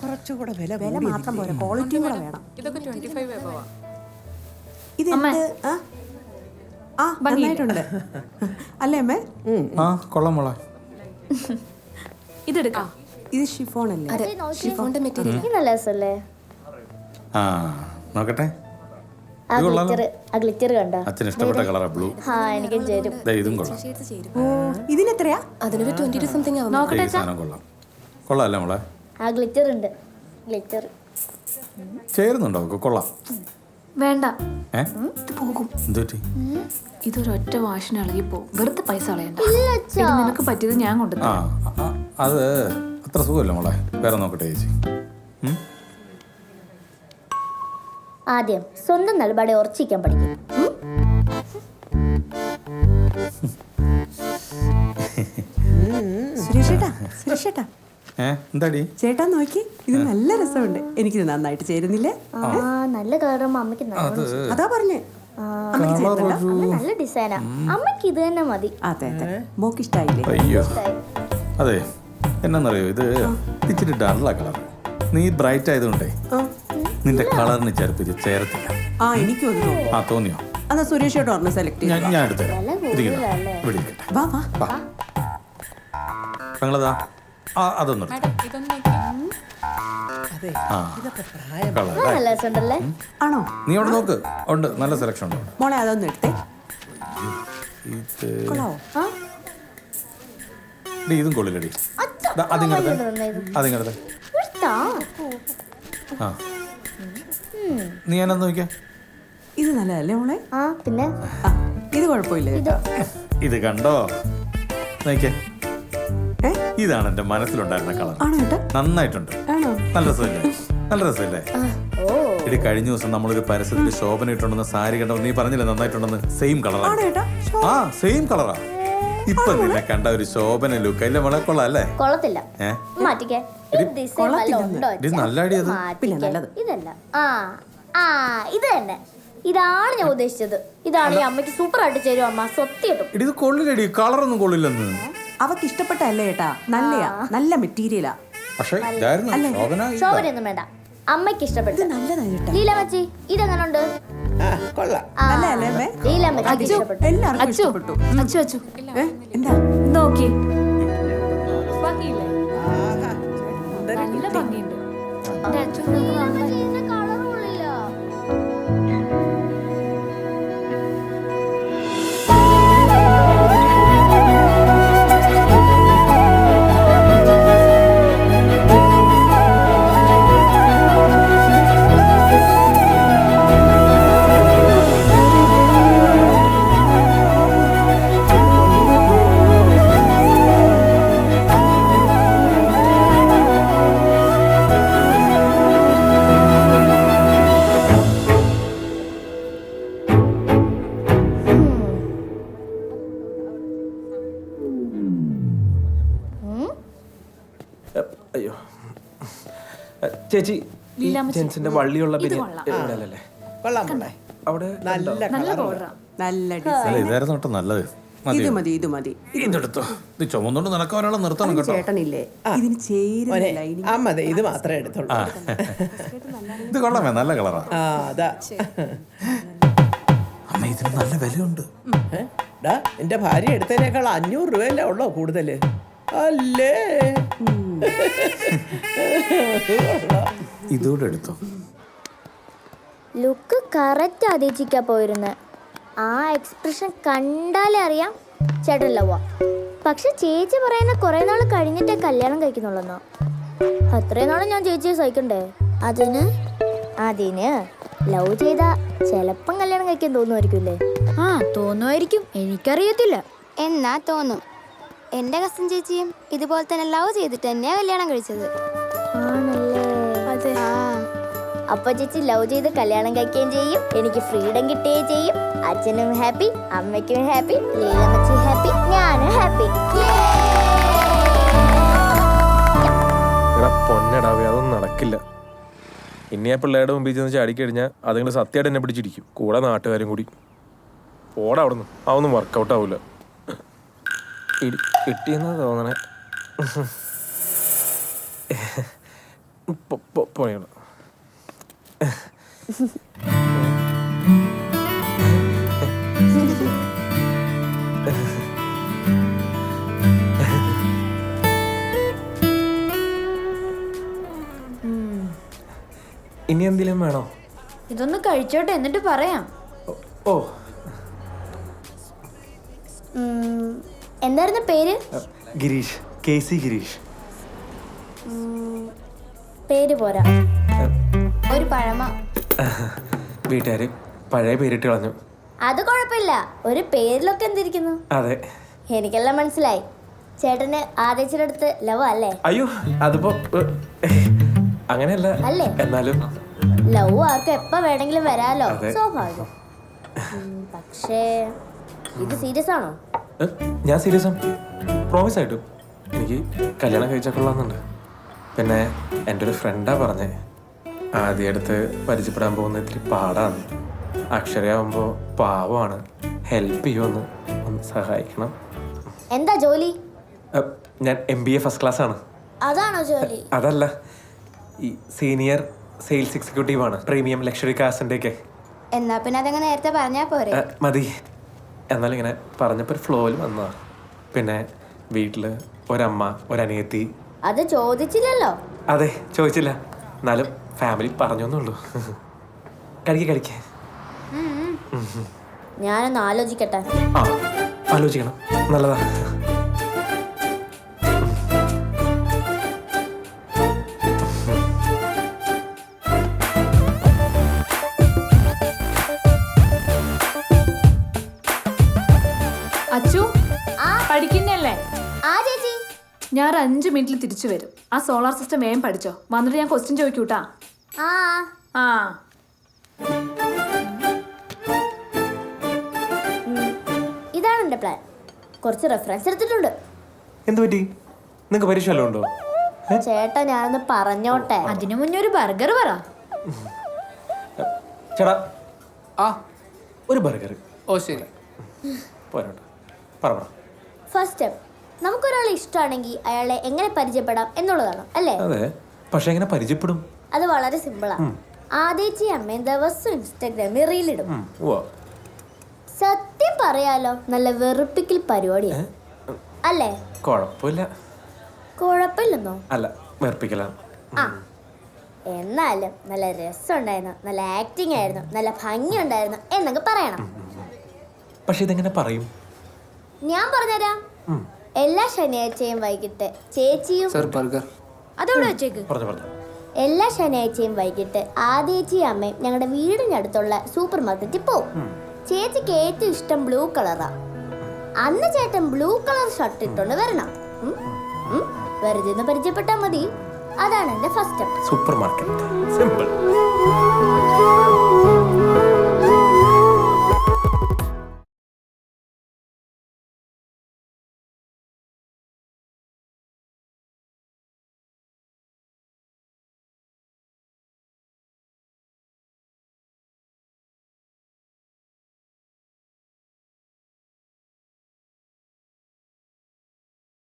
കുറച്ചുകൂടെ വില വില മാത്രം പോരാ ക്വാളിറ്റിയും കൂടെ വേണം. ഇതൊക്കെ ട്വന്റി ഫൈവ് എബവാ ഇത് എന്ത് ആ? ആ നന്നായിട്ടുണ്ട്. അല്ലേ അമ്മേ? ആ കൊള്ളാം മോളെ. ഇതെടുക്കാം. ഇത് ഷിഫോൺ അല്ലേ? ഷിഫോണിന്റെ മെറ്റീരിയൽ ഇത് നല്ല രസമല്ലേ? ആ നോക്കട്ടെ. ഇഷ്ടപ്പെട്ട ബ്ലൂ ആ എനിക്ക് ചേരും. ദേ ഇതും കൊള്ളാം. ഓ ഇതിനെത്രയാ? അതിനൊരു ട്വന്റി ടു സംതിങ് കൊള്ളാം. കൊള്ളാം അല്ലേ മോളെ? ആ ഗ്ലിറ്റർ ഉണ്ട്. ഗ്ലിറ്റർ ചേരുന്നുണ്ടോ? കൊള്ളാം. വേണ്ട. ഇത് പോകും. ഇതൊരൊറ്റ വാഷിന് ഇളകിപ്പോ വെറുതെ പൈസ കളയണ്ട. ഇത് നിനക്ക് പറ്റിയത് ഞാൻ കൊണ്ടു ആ ആ, അത് അത്ര സുഖമല്ല മോളെ. വേറെ നോക്കട്ടെ ചേച്ചി. ആദ്യം സ്വന്തം നിലപാടെ ഉറച്ചിക്കാൻ പഠിക്കും. സുരേഷേട്ടാ സുരേഷ് എന്താടി? ചേട്ടാ നോക്കി. ഇത് നല്ല രസമുണ്ട്. എനിക്കിത് നന്നായിട്ട് ചേരുന്നില്ലേ? ആ നല്ല കളറും അമ്മയ്ക്ക് അതാ പറഞ്ഞേ. നല്ല ഡിസൈനാ. അമ്മയ്ക്ക് ഇത് തന്നെ മതി. അതെ അതെ. മോക്ക് ഇഷ്ടായില്ലേ? അയ്യോ. അതെ. എന്നാന്നറിയോ? ഇത് ഇച്ചിരി ഡള്ള കളർ നീ ബ്രൈറ്റ് ആയതുകൊണ്ടേ നിന്റെ കളറിന് ചെറുപ്പം ഇത് ചേരത്തില്ല. ആ എനിക്ക് തോന്നുന്നു. ആ തോന്നിയോ? അതാ സുരേഷ് ചേട്ടാ ഒരെണ്ണം സെലക്ട് ഞാൻ ചെയ്യാം ഞാൻ വാ വാ. വാ. ഞങ്ങളതാ ആ അതൊന്നും അതെ ഇതൊക്കെ പ്രായം. നല്ല രസമുണ്ടല്ലേ? ആണോ? നീ അവിടെ നോക്ക്. ഉണ്ട് നല്ല സെലക്ഷൻ ഉണ്ട്. മോളെ അതൊന്നും എടുത്തേ. ഇത് കൊള്ളാവോ? ആ. ഡി, ഇതും കൊള്ളില്ലടി. അതിങ്ങടുത്ത് അതിങ്ങടുത്ത്? ആ. നീ എന്നാ നോക്കിയാ? ഇത് നല്ലതല്ലേ മോളെ? ആ പിന്നെ? ആ ഇത് കുഴപ്പമില്ല ഇത് കണ്ടോ? നോക്കിയേ. ഇതാണ് എന്റെ മനസ്സിലുണ്ടായിരുന്ന കളർ. ആണോ നന്നായിട്ടുണ്ട്. ആണോ? നല്ല രസമില്ലേ? നല്ല രസമില്ലേ? ഓ. ഇടി കഴിഞ്ഞ ദിവസം നമ്മളൊരു പരസ്യത്തിൽ ശോഭന ഇട്ടുണ്ടെന്ന് സാരി കണ്ടോ നീ പറഞ്ഞില്ലേ നന്നായിട്ടുണ്ടെന്ന്? സെയിം ആണോ. കളറാണ് ആ സെയിം കളറാ ഇപ്പൊ നിന്നെ കണ്ട ഒരു ശോഭന ലുക്ക് അല്ലേ വളരെ കൊള്ളാല്ലേ കൊള്ളത്തില്ല. ഏ? മാറ്റിക്കേ. വല്ല ഉണ്ടോ ഇത് നല്ല അടി അത്. പിന്നെ മാറ്റിക്കേ. നല്ലത്. ഇതല്ല. ആ ആ ഇത് തന്നെ. ഇതാണ് ഞാൻ ഉദ്ദേശിച്ചത്. ഇതാണ് ഈ അമ്മയ്ക്ക് സൂപ്പർ ആയിട്ട് ചേരും അമ്മ ഇടി ഇത് കൊള്ളില്ലടി. കളറൊന്നും കൊള്ളില്ലെന്ന്. അവക്ക് ഇഷ്ടപ്പെട്ടല്ലേ ചേട്ടാ നല്ലയാ നല്ല മെറ്റീരിയലാ. പക്ഷേ ഇതായിരുന്നു. ശോഭന ഇതാ. ശോഭനയൊന്നും വേണ്ട. അമ്മയ്ക്ക് ഇഷ്ടപ്പെട്ടു നല്ലതാ ചേട്ടാ ഇതെങ്ങനുണ്ട്? കൊള്ളാം. നല്ലതല്ലേ അമ്മേ? മച്ചിക്ക് ഇഷ്ടപ്പെട്ടു. എല്ലാവർക്കും ഇഷ്ടപ്പെട്ടു. അച്ചു അച്ചു ഏ എന്താ? നോക്കി. ചേച്ചി ഈ. ജെൻസിന്റെ വള്ളിയുള്ള ബിരിയാണി കൊള്ളാം. അവിടെ നല്ല നല്ല ബോർഡറാ. നല്ല ഡിസൈൻ. അല്ല ഇതായിരുന്നു കേട്ടോ നല്ലത്. മതി ഇത് മതി. ഇത് മതി ഇതെടുത്തോ ഇത് ചുമന്നുകൊണ്ട് നടക്കാൻ നിർത്തണം കേട്ടോ. ചേട്ടനില്ലേ? ഇതിന് ചേരുന്ന ഇത് മാത്രമേ എടുത്തുള്ളൂ. ഇത് കൊള്ളാമേ നല്ല കളറാ. ആ അതാ. അമ്മ ഇതിന് നല്ല വിലയുണ്ട്? എന്റെ ഭാര്യ എടുത്തതിനേക്കാൾ അഞ്ഞൂറ് രൂപയല്ലേ ഉള്ളോ കൂടുതൽ? അല്ലേ? ഇതുകൂടെ എടുത്തോ ലുക്ക് കറക്റ്റ് ആദേശിക്കാ പോയിരുന്നത് ആ എക്സ്പ്രഷൻ കണ്ടാലേ അറിയാം ചേട്ടൻ ലവ്വാ പക്ഷെ ചേച്ചി പറയുന്ന കുറെ നാൾ കഴിഞ്ഞിട്ടേ കല്യാണം കഴിക്കുന്നുള്ളെന്നോ. അത്രയും നാളും ഞാൻ ചേച്ചിയെ സഹിക്കണ്ടേ? അതിന്? അതിന് ലവ് ചെയ്ത ചെലപ്പം കല്യാണം കഴിക്കാൻ തോന്നുമായിരിക്കുമല്ലേ ആ തോന്നുമായിരിക്കും എനിക്കറിയത്തില്ല. എന്നാ തോന്നും. എന്റെ കസിൻ ചേച്ചിയും ഇതുപോലെ തന്നെ ലവ് ചെയ്തിട്ട് തന്നെയാ കല്യാണം കഴിച്ചത്. ആണല്ലേ? ആ അപ്പൊ ചേച്ചി ലവ് ചെയ്ത് കല്യാണം കഴിക്കുകയും ചെയ്യും എനിക്ക് ഫ്രീഡം കിട്ടുകയും ചെയ്യും അച്ഛനും ഹാപ്പി അമ്മയ്ക്കും ഹാപ്പി ലീലമ്മച്ചി ഹാപ്പി ഞാനും ഹാപ്പി പൊന്നടാവേ അതൊന്നും നടക്കില്ല ഇനി ആ പിള്ളേരുടെ മുമ്പിൽ ചെന്ന് ചാടിക്കഴിഞ്ഞാൽ അതുങ്ങൾ സത്യമായിട്ട് എന്നെ പിടിച്ചിരിക്കും കൂടെ നാട്ടുകാരും കൂടി ഓടാ അവിടെ നിന്ന് അതൊന്നും വർക്കൗട്ട് ആവൂല ഇടി കിട്ടിയെന്നാ തോന്നണേ പൊ- പൊ- പോയാണ് ഇനി എന്തെങ്കിലും വേണോ? ഇതൊന്ന് കഴിച്ചോട്ടെ എന്നിട്ട് പറയാം. ഓ- എന്തായിരുന്നു പേര്? Girish K C Girish. പേര് പോരാ. ഒരു പഴമ. വീട്ടുകാര് പഴയ പേരിട്ട് കളഞ്ഞു. അത് കുഴപ്പമില്ല ഒരു പേരിലൊക്കെ എന്തിരിക്കുന്നു? അതെ. എനിക്കെല്ലാം മനസ്സിലായി. ചേട്ടന് ആദ്യച്ചിയുടെ അടുത്ത് ലവ് അല്ലേ? അയ്യോ അതിപ്പോ അങ്ങനെയല്ല. അല്ലേ? എന്നാലും. ലവ് ആർക്ക് എപ്പ വേണമെങ്കിലും വരാലോ? അതെ. സ്വാഭാവികം. ഉം, പക്ഷേ ഇത് സീരിയസ് ആണോ? ഏ, ഞാൻ സീരിയസ് ആണ്. പ്രോമിസ് ആയിട്ടും. എനിക്ക് കല്യാണം കഴിച്ചാൽ കൊള്ളാമെന്നുണ്ട്. പിന്നെ എന്റെ ഒരു ഫ്രണ്ടാ പറഞ്ഞേ. ആദ്യം അടുത്ത് പരിചയപ്പെടാൻ പോകുന്ന ഇത്തിരി പാടാണ്. അക്ഷരയാവുമ്പോൾ പാവമാണ്. ഹെൽപ്പ് ചെയ്യുമെന്ന് ഒന്ന് സഹായിക്കണം. എന്താ ജോലി? ഞാൻ M B A first class ആണ്. അതാണോ ജോലി? അതല്ല. ഈ സീനിയർ സെയിൽസ് എക്സിക്യൂട്ടീവ് ആണ്. പ്രീമിയം ലക്ഷറി കാസിന്റെ ഒക്കെ. എന്നാ പിന്നെ അതങ്ങ് നേരത്തെ പറഞ്ഞാ പോരെ. മതി. എന്നാലും ഇങ്ങനെ പറഞ്ഞപ്പോൾ ഒരു ഫ്ലോയിൽ വന്നതാ. പിന്നെ വീട്ടിൽ ഒരമ്മ ഒരനിയത്തി. അത് ചോദിച്ചില്ലല്ലോ. അതെ ചോദിച്ചില്ല. എന്നാലും ഫാമിലി പറഞ്ഞൊന്നുള്ളൂ. കഴിക്കേ കഴിക്കേ ഞാനൊന്ന് ആലോചിക്കട്ടെ. ആ ആലോചിക്കണം. നല്ലതാ. ഞാൻ ഒരു അഞ്ച് മിനിറ്റിൽ തിരിച്ചു വരും. ആ സോളാർ സിസ്റ്റം വേഗം പഠിച്ചോ. വന്നിട്ട് ഞാൻ ക്വസ്റ്റ്യൻ ചോദിക്കൂട്ടാ. ആ. ആ. ഇതാണ് എന്റെ പ്ലാൻ കുറച്ച് റെഫറൻസ് എടുത്തിട്ടുണ്ട്. എന്ത് പറ്റി? നിങ്ങൾക്ക് പരീക്ഷ വല്ലതും ഉണ്ടോ? ചേട്ടാ ഞാനൊന്ന് പറഞ്ഞോട്ടെ. അതിനു മുന്നേ ഒരു ബർഗർ പറ. ചേട്ടാ ആ ഒരു ബർഗർ ഓ ശരി. പോരാട്ടോ പറ പറ. ഫസ്റ്റ് സ്റ്റെപ്പ് നമുക്കൊരാളെ ഇഷ്ടമാണെങ്കിൽ അയാളെ എങ്ങനെ പരിചയപ്പെടാം എന്നുള്ളതാണ് അല്ലേ? അതെ. പക്ഷെ എങ്ങനെ പരിചയപ്പെടും? അത് വളരെ സിമ്പിളാണ് ആദ്യച്ചി അമ്മ ദിവസം ഇൻസ്റ്റാഗ്രാമിൽ റീലിടും. സത്യം പറയാലോ നല്ല വെറുപ്പിക്കൽ പരിപാടിയാണ് അല്ലേ? കുഴപ്പമില്ല. കുഴപ്പമില്ലെന്നോ? അല്ല വെറുപ്പിക്കലാണ് ആ. എന്നാലും നല്ല രസമുണ്ടായിരുന്നു. നല്ല ആക്ടിങ് ആയിരുന്നു. നല്ല ഭംഗി ഉണ്ടായിരുന്നു എന്നൊക്കെ പറയണം പക്ഷെ ഇതെങ്ങനെ പറയും? ഞാൻ പറഞ്ഞുതരാം. എല്ലാ ശനിയാഴ്ചയും വൈകിട്ട് ചേച്ചിയും സർ ബർഗർ അതവിടെ വെച്ചേക്ക്. പറഞ്ഞു പറഞ്ഞു. എല്ലാ ശനിയാഴ്ചയും വൈകിട്ട് ആദ്യേച്ചിയും അമ്മയും ഞങ്ങളുടെ വീടിനടുത്തുള്ള അടുത്തുള്ള സൂപ്പർ മാർക്കറ്റിൽ പോകും ചേച്ചിക്ക് ഏറ്റവും ഇഷ്ടം ബ്ലൂ കളറാ. അന്ന് ചേട്ടൻ ബ്ലൂ കളർ ഷർട്ട് ഇട്ടുകൊണ്ട് വരണം. ഉം? ഉം? വെറുതെ ഒന്ന് പരിചയപ്പെട്ടാൽ മതി. അതാണ് എന്റെ ഫസ്റ്റ് സ്റ്റെപ്പ്. Supermarket simple.